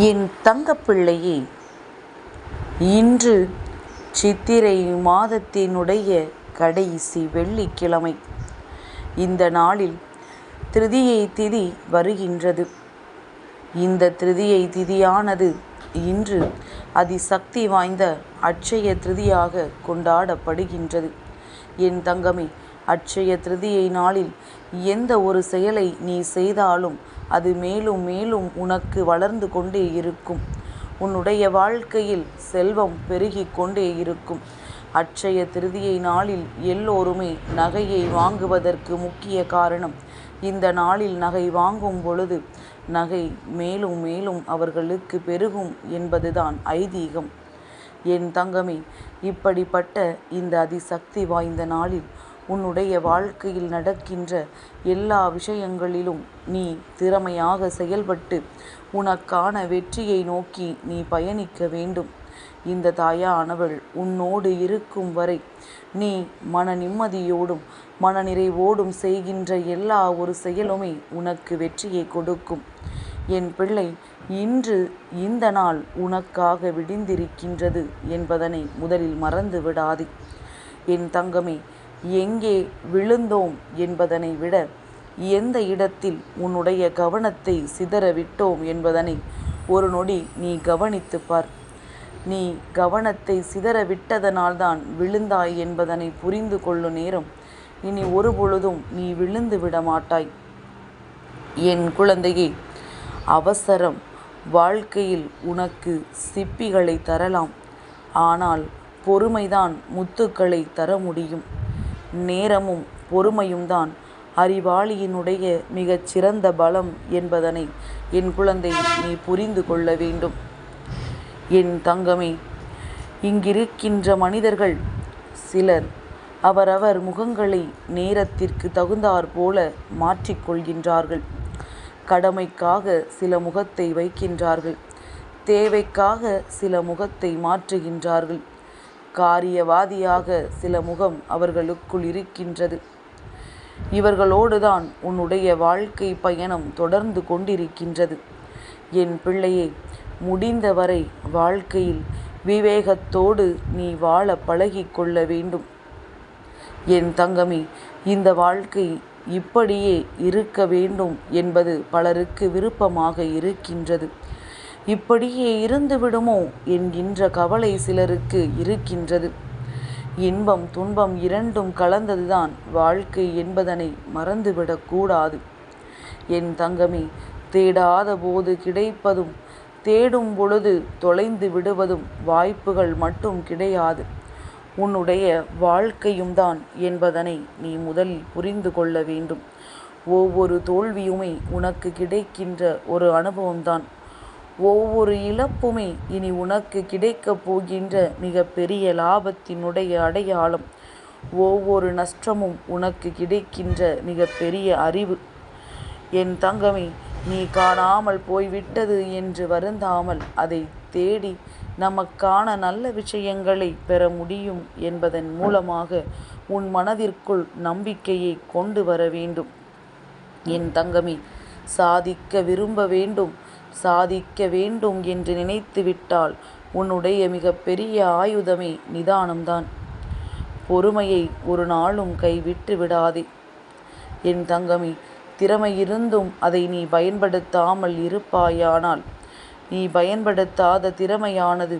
என் தங்கப்பிள்ளையே இன்று சித்திரை மாதத்தினுடைய கடைசி வெள்ளிக்கிழமை. இந்த நாளில் திருதியை திதி வருகின்றது. இந்த திருதியை திதியானது இன்று அதிசக்தி வாய்ந்த அட்சய திருதியாக கொண்டாடப்படுகின்றது. என் தங்கமே அட்சய திருதியை நாளில் எந்த ஒரு செயலை நீ செய்தாலும் அது மேலும் மேலும் உனக்கு வளர்ந்து கொண்டே இருக்கும். உன்னுடைய வாழ்க்கையில் செல்வம் பெருகிக் கொண்டே இருக்கும். அட்சய திருதியை நாளில் எல்லோருமே நகையை வாங்குவதற்கு முக்கிய காரணம் இந்த நாளில் நகை வாங்கும் பொழுது நகை மேலும் மேலும் அவர்களுக்கு பெருகும் என்பதுதான் ஐதீகம். என் தங்கமே இப்படிப்பட்ட இந்த அதிசக்தி வாய்ந்த நாளில் உன்னுடைய வாழ்க்கையில் நடக்கின்ற எல்லா விஷயங்களிலும் நீ திறமையாக செயல்பட்டு உனக்கான வெற்றியை நோக்கி நீ பயணிக்க வேண்டும். இந்த தாயானவள் உன்னோடு இருக்கும் வரை நீ மன நிம்மதியோடும் மனநிறைவோடும் செய்கின்ற எல்லா ஒரு செயலுமே உனக்கு வெற்றியை கொடுக்கும். என் பிள்ளை இன்று இந்த நாள் உனக்காக விடிந்திருக்கின்றது என்பதனை முதலில் மறந்து விடாதே என் தங்கமே எங்கே விழுந்தோம் என்பதனை விட எந்த இடத்தில் உன்னுடைய கவனத்தை சிதற விட்டோம் என்பதனை ஒரு நொடி நீ கவனித்து பார். நீ கவனத்தை சிதற விட்டதனால்தான் விழுந்தாய் என்பதனை புரிந்து கொள்ளும் நேரம். இனி ஒரு பொழுதும் நீ விழுந்து விட மாட்டாய். என் குழந்தையே அவசரம். வாழ்க்கையில் உனக்கு சிப்பிகளை தரலாம். ஆனால் பொறுமைதான் முத்துக்களை தர முடியும். நேரமும் பொறுமையும் தான் அறிவாளியினுடைய மிகச் சிறந்த பலம் என்பதனை என் குழந்தை நீ புரிந்து கொள்ள வேண்டும். என் தங்கமே இங்கிருக்கின்ற மனிதர்கள் சிலர் அவரவர் முகங்களை நேரத்திற்கு தகுந்தாற் போல மாற்றிக்கொள்கின்றார்கள் கடமைக்காக சில முகத்தை வைக்கின்றார்கள். தேவைக்காக சில முகத்தை மாற்றுகின்றார்கள். காரியவாதியாக சில முகம் அவர்களுக்குள் இருக்கின்றது. இவர்களோடுதான் உன்னுடைய வாழ்க்கை பயணம் தொடர்ந்து கொண்டிருக்கின்றது. என் பிள்ளையே முடிந்தவரை வாழ்க்கையில் விவேகத்தோடு நீ வாழ பழகி கொள்ள வேண்டும். என் தங்கமி இந்த வாழ்க்கை இப்படியே இருக்க வேண்டும் என்பது பலருக்கு விருப்பமாக இருக்கின்றது. இப்படியே இருந்துவிடுமோ என்கின்ற கவலை சிலருக்கு இருக்கின்றது. இன்பம் துன்பம் இரண்டும் கலந்ததுதான் வாழ்க்கை என்பதனை மறந்துவிடக்கூடாது என் தங்கமே தேடாத போது கிடைப்பதும் தேடும் பொழுது தொலைந்து விடுவதும் வாய்ப்புகள் மட்டும் கிடையாது. உன்னுடைய வாழ்க்கையும் தான் என்பதனை நீ முதலில் புரிந்து கொள்ள வேண்டும். ஒவ்வொரு தோல்வியுமே உனக்கு கிடைக்கின்ற ஒரு அனுபவம்தான். ஒவ்வொரு இழப்புமே இனி உனக்கு கிடைக்கப் போகின்ற மிக பெரிய லாபத்தினுடைய அடையாளம். ஒவ்வொரு நஷ்டமும் உனக்கு கிடைக்கின்ற மிக பெரிய அறிவு. என் தங்கமே நீ காணாமல் போய்விட்டது என்று வருந்தாமல் அதை தேடி நமக்கான நல்ல விஷயங்களை பெற முடியும் என்பதன் மூலமாக உன் மனதிற்குள் நம்பிக்கையை கொண்டு வர வேண்டும். என் தங்கமே சாதிக்க விரும்ப வேண்டும். சாதிக்க வேண்டும் என்று நினைத்து விட்டால் உன்னுடைய மிகப்பெரிய ஆயுதமே நிதானம்தான். பொறுமையை ஒரு நாளும் கைவிட்டு விடாதே. என் தங்கமே திறமை இருந்தும் அதை நீ பயன்படுத்தாமல் இருப்பாயானால் நீ பயன்படுத்தாத திறமையானது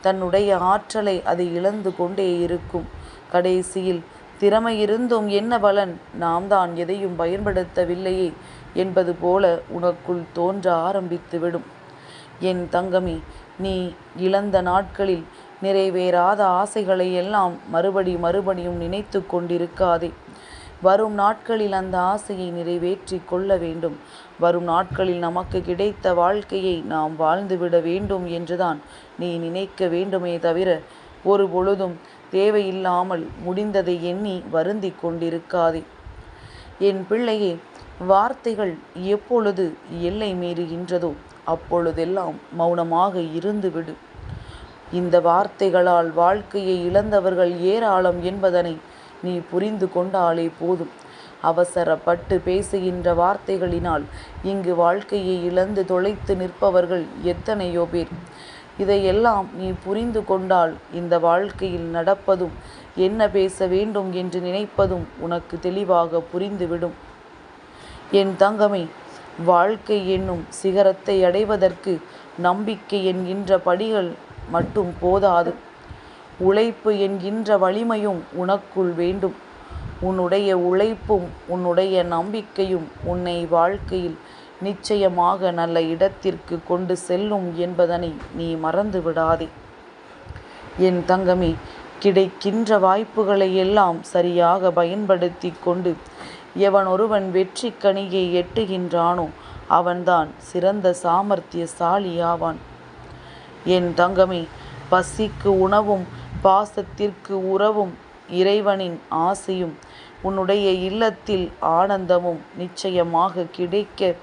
தன்னுடைய ஆற்றலை அதை இழந்து கொண்டே இருக்கும். கடைசியில் திறமை இருந்தும் என்ன பலன்? நாம் தான் எதையும் பயன்படுத்தவில்லையே. என்பது போல உனக்குள் தோன்ற ஆரம்பித்துவிடும் என் தங்கமி நீ இழந்த நாட்களில் நிறைவேறாத ஆசைகளை எல்லாம் மறுபடி மறுபடியும் நினைத்து கொண்டிருக்காதே. வரும் நாட்களில் அந்த ஆசையை நிறைவேற்றி கொள்ள வேண்டும். வரும் நாட்களில் நமக்கு கிடைத்த வாழ்க்கையை நாம் வாழ்ந்துவிட வேண்டும் என்றுதான் நீ நினைக்க வேண்டுமே தவிர ஒரு பொழுதும் தேவையில்லாமல் முடிந்ததை எண்ணி வருந்தி கொண்டிருக்காதே. என் பிள்ளையே வார்த்தைகள் எப்பொழுது எல்லை மீறுகின்றதோ அப்பொழுதெல்லாம் மௌனமாக இருந்துவிடு. இந்த வார்த்தைகளால் வாழ்க்கையை இழந்தவர்கள் ஏராளம் என்பதனை நீ புரிந்து கொண்டாலே போதும். அவசரப்பட்டு பேசுகின்ற வார்த்தைகளினால் இங்கு வாழ்க்கையை இழந்து தொலைத்து நிற்பவர்கள் எத்தனையோ பேர். இதையெல்லாம் நீ புரிந்து கொண்டால் இந்த வாழ்க்கையில் நடப்பதும் என்ன பேச வேண்டும் என்று நினைப்பதும் உனக்கு தெளிவாக புரிந்துவிடும். என் தங்கமே வாழ்க்கை என்னும் சிகரத்தை அடைவதற்கு நம்பிக்கை என்கின்ற படிகள் மட்டும் போதாது. உழைப்பு என்கின்ற வலிமையும் உனக்குள் வேண்டும். உன்னுடைய உழைப்பும் உன்னுடைய நம்பிக்கையும் உன்னை வாழ்க்கையில் நிச்சயமாக நல்ல இடத்திற்கு கொண்டு செல்லும் என்பதனை நீ மறந்து விடாதே. என் தங்கமே கிடைக்கின்ற வாய்ப்புகளை எல்லாம் சரியாக பயன்படுத்தி கொண்டு எவன் ஒருவன் வெற்றி கனியை எட்டுகின்றானோ அவன்தான் சிறந்த சாமர்த்தியசாலியாவான். என் தங்கமே பசிக்கு உணவும் பாசத்திற்கு உறவும் இறைவனின் ஆசையும் உன்னுடைய இல்லத்தில் ஆனந்தமும் நிச்சயமாக கிடைக்க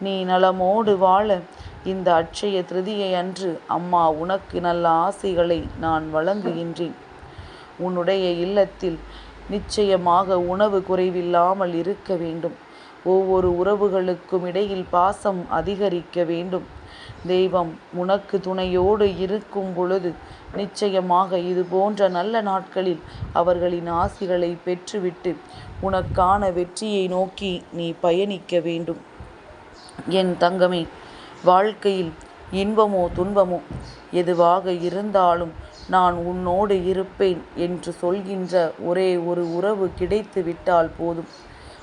நீ நலமோடு வாழ இந்த அட்சய திருதியை அன்று அம்மா உனக்கு நல்ல ஆசைகளை நான் வழங்குகின்றேன். உன்னுடைய இல்லத்தில் நிச்சயமாக உணவு குறைவில்லாமல் இருக்க வேண்டும். ஒவ்வொரு உறவுகளுக்கும் இடையில் பாசம் அதிகரிக்க வேண்டும். தெய்வம் உனக்கு துணையோடு இருக்கும் பொழுது நிச்சயமாக இது போன்ற நல்ல நாட்களில் அவர்களின் ஆசிகளை பெற்றுவிட்டு உனக்கான வெற்றியை நோக்கி நீ பயணிக்க வேண்டும். என் தங்கமே வாழ்க்கையில் இன்பமோ துன்பமோ எதுவாக இருந்தாலும் நான் உன்னோடு இருப்பேன் என்று சொல்கின்ற ஒரே ஒரு உறவு கிடைத்து விட்டால் போதும்.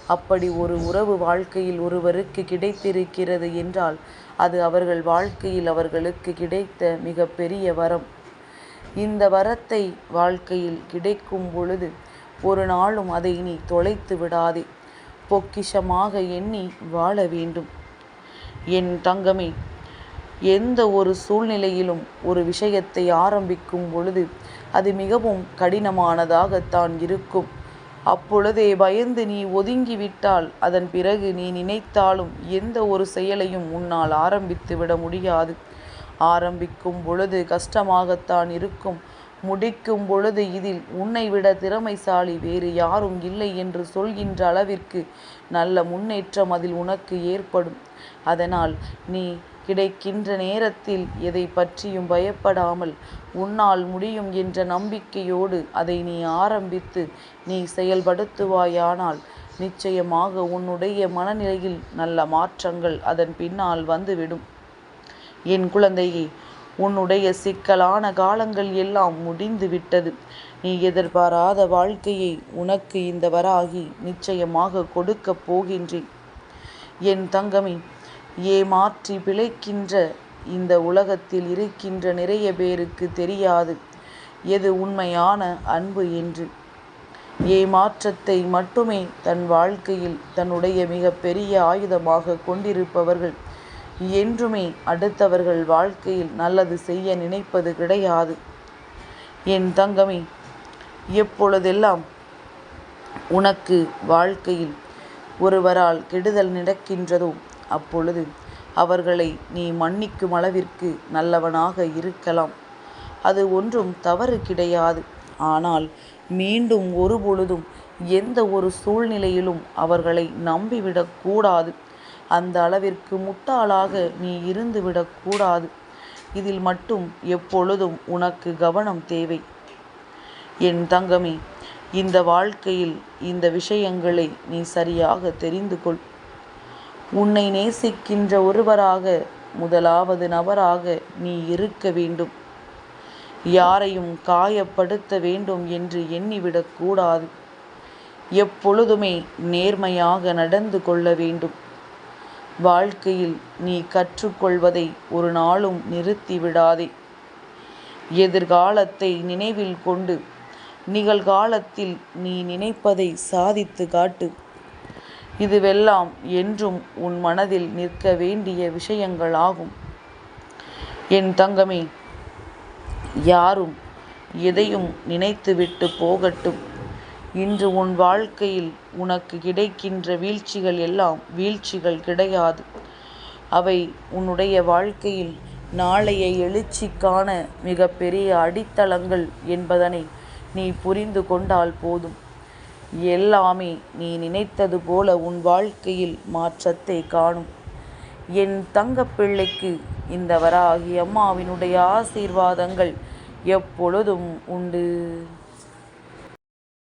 அப்படி ஒரு உறவு வாழ்க்கையில் ஒருவருக்கு கிடைத்திருக்கிறது என்றால் அது அவர்கள் வாழ்க்கையில் அவர்களுக்கு கிடைத்த மிக பெரிய வரம். இந்த வரத்தை வாழ்க்கையில் கிடைக்கும் பொழுது ஒரு நாளும் அதை நீ தொலைத்து விடாதே. பொக்கிஷமாக எண்ணி வாழ வேண்டும். என் தங்கமே எந்த ஒரு சூழ்நிலையிலும் ஒரு விஷயத்தை ஆரம்பிக்கும் பொழுது அது மிகவும் கடினமானதாகத்தான் இருக்கும். அப்பொழுதே பயந்து நீ ஒதுங்கிவிட்டால் அதன் பிறகு நீ நினைத்தாலும் எந்த ஒரு செயலையும் உன்னால் ஆரம்பித்து விட முடியாது. ஆரம்பிக்கும் பொழுது கஷ்டமாகத்தான் இருக்கும். முடிக்கும் பொழுது இதில் உன்னை விட திறமைசாலி வேறு யாரும் இல்லை என்று சொல்கின்ற அளவிற்கு நல்ல முன்னேற்றம் அதில் உனக்கு ஏற்படும். அதனால் நீ கிடைக்கின்ற நேரத்தில் எதை பற்றியும் பயப்படாமல் உன்னால் முடியும் என்ற நம்பிக்கையோடு அதை நீ ஆரம்பித்து நீ செயல்படுத்துவாயானால் நிச்சயமாக உன்னுடைய மனநிலையில் நல்ல மாற்றங்கள் அதன் பின்னால் வந்துவிடும். என் குழந்தையே உன்னுடைய சிக்கலான காலங்கள் எல்லாம் முடிந்து விட்டது நீ எதிர்பாராத வாழ்க்கையை உனக்கு இந்த வராகி நிச்சயமாக கொடுக்கப் போகின்றேன். என் தங்கமே ஏமாற்றி பிழைக்கின்ற இந்த உலகத்தில் இருக்கின்ற நிறைய பேருக்கு தெரியாது. எது உண்மையான அன்பு என்று? ஏமாற்றத்தை மட்டுமே தன் வாழ்க்கையில் தன்னுடைய மிக பெரிய ஆயுதமாக கொண்டிருப்பவர்கள். என்றுமே அடுத்தவர்கள் வாழ்க்கையில் நல்லது செய்ய நினைப்பது கிடையாது. என் தங்கமே எப்பொழுதெல்லாம் உனக்கு வாழ்க்கையில் ஒருவரால் கெடுதல் நடக்கின்றதோ அப்பொழுது அவர்களை நீ மன்னிக்கும் அளவிற்கு நல்லவனாக இருக்கலாம். அது ஒன்றும் தவறு கிடையாது. ஆனால் மீண்டும் ஒருபொழுதும் எந்த ஒரு சூழ்நிலையிலும் அவர்களை நம்பிவிடக்கூடாது அந்த அளவிற்கு முட்டாளாக நீ இருந்துவிடக்கூடாது இதில் மட்டும் எப்பொழுதும் உனக்கு கவனம் தேவை. என் தங்கமே இந்த வாழ்க்கையில் இந்த விஷயங்களை நீ சரியாக தெரிந்து கொள். உன்னை நேசிக்கின்ற ஒருவராக முதலாவது நபராக நீ இருக்க வேண்டும். யாரையும் காயப்படுத்த வேண்டும் என்று எண்ணிவிடக்கூடாது எப்பொழுதுமே நேர்மையாக நடந்து கொள்ள வேண்டும். வாழ்க்கையில் நீ கற்றுக்கொள்வதை ஒரு நாளும் நிறுத்திவிடாதே. எதிர்காலத்தை நினைவில் கொண்டு நிகழ்காலத்தில் நீ நினைப்பதை சாதித்து காட்டு. இதுவெல்லாம் என்றும் உன் மனதில் நிற்க வேண்டிய விஷயங்களாகும். என் தங்கமே யாரும் எதையும் நினைத்துவிட்டு போகட்டும். இன்று உன் வாழ்க்கையில் உனக்கு கிடைக்கின்ற வீழ்ச்சிகள் எல்லாம் வீழ்ச்சிகள் கிடையாது. அவை உன்னுடைய வாழ்க்கையில் நாளைய எழுச்சிக்கான மிகப்பெரிய அடித்தளங்கள் என்பதனை நீ புரிந்து கொண்டால் போதும். எல்லாமே நீ நினைத்தது போல உன் வாழ்க்கையில் மாற்றத்தை காணும். என் தங்கப்பிள்ளைக்கு இந்த வராகி அம்மாவினுடைய ஆசீர்வாதங்கள் எப்பொழுதும் உண்டு.